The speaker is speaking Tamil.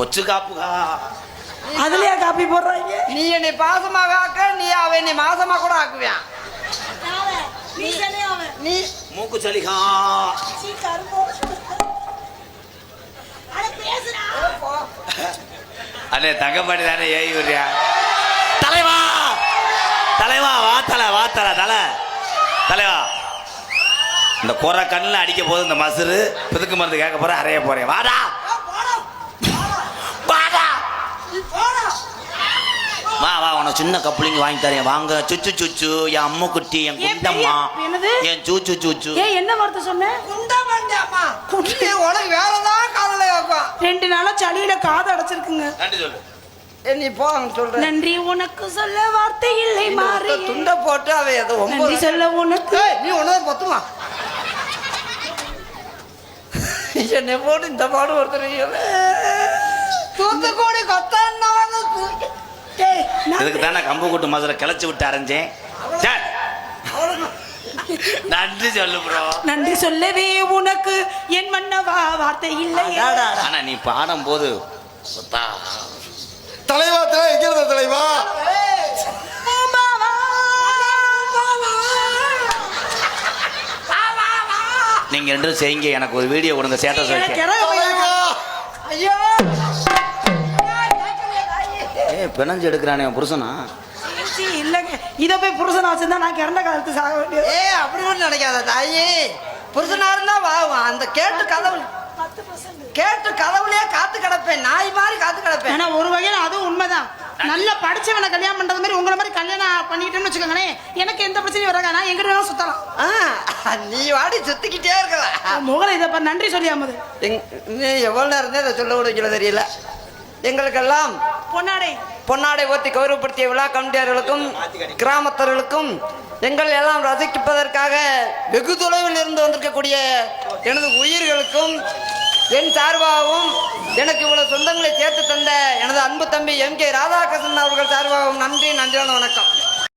பொச்சு காப்புகா அதுலயே காப்பி போடுறாங்க? நீ என்னை பாசமாக ஆக்க நீ அவ என்னை மாசமா கூட ஆக்குவியான் நீ மூக்கு சளிகா அண்ணே தங்கப்பாடி தானே ஏய் விடுறியா? தலைவா! தலைவா வா தலை வா தலை தலை. தலைவா. இந்த குறை கண்ணில் அடிக்க போது இந்த மசுரு பிதுக்கு மருந்து கேட்க போறேன் அறைய போறேன். வாடா வாடா வா வா உனக்கு சின்ன கப்ளிங் வாங்கி தரேன். வாங்க. சுச்சு சுச்சு. என் அம்மு குட்டி என் குண்டம்மா. என்னது? என் சூச்சு சூச்சு. ஏன் என்ன வார்த்தை சொன்ன? குண்டமண்டியம்மா நீ உனக்கு வேலைதான் காதல ரெண்டு நாளா சளியில காது அடைச்சிருக்குங்க. நன்றி சொல்லு. ஏ, நீ போ நன்றி உனக்கு சொல்ல வார்த்தை இல்லை மாறி. துண்டை போட்டு அவ ஏதோ நன்றி ஒன்பது சொல்ல உனக்கு. ஏய், நீ ஒன்னதான் பத்துமா? என்னை போட்டு இந்த பாடு ஒருத்தர் இதுக்கு தானே கம்பு கூட்டு மதுரை கிளச்சி விட்டு அரைஞ்சேன். நன்றி சொல்லு ப்ரோ நன்றி சொல்லவே உனக்கு. என் மன்னவா வார்த்தை இல்லை. ஆனா நீ பாடும் போது தலைவா தலை எங்க தலைவா? நீங்க ரெண்டும் செய்யுங்க. எனக்கு ஒரு வீடியோ கொடுங்க சேட்டஸ் வைக்க. தலைவா. ஐயோ. பிணைஞ்சு எடுக்கிறானே உன் புருஷனா? இல்லைங்க. இதை போய் புருஷனை வச்சிருந்தா நான் கிறண்ட காலத்து சாக வேண்டியது. ஏ அப்படி ஒன்றும் நினைக்காத தாயி. புருஷனா இருந்தா வா வா. அந்த கேட்டு கதவு கேட்டு கதவுலயே காத்து கிடப்பேன். நாய் மாதிரி காத்து கிடப்பேன். ஆனா ஒரு வகையில அதுவும் உண்மைதான். நல்லா படிச்சவனை கல்யாணம் பண்றது மாதிரி உங்களை மாதிரி கல்யாணம் பண்ணிட்டேன்னு வச்சுக்கோங்களேன் எனக்கு எந்த பிரச்சனையும் வராங்க நான் எங்கிட்ட வேணா சுத்தலாம். ஆ, நீ வாடி சுத்திக்கிட்டே இருக்கலாம். முகலை இதை நன்றி சொல்லியாமது எங் நீ எவ்வளோ நேரம் இதை சொல்ல விடுங்களோ தெரியல. எங்களுக்கெல்லாம் பொன்னாடை. பொன்னாடை ஓத்தி கௌரவப்படுத்திய விழா கமிட்டியார்களுக்கும் கிராமத்தர்களுக்கும் எங்கள் எல்லாம் ரசிப்பதற்காக வெகு தொலைவில் இருந்து வந்திருக்கக்கூடிய எனது உயிர்களுக்கும் என் சார்பாகவும் எனக்கு இவ்வளவு சொந்தங்களை சேர்த்து தந்த எனது அன்பு தம்பி எம் கே ராதாகிருஷ்ணன் அவர்கள் சார்பாகவும் நன்றி நன்றியான வணக்கம்.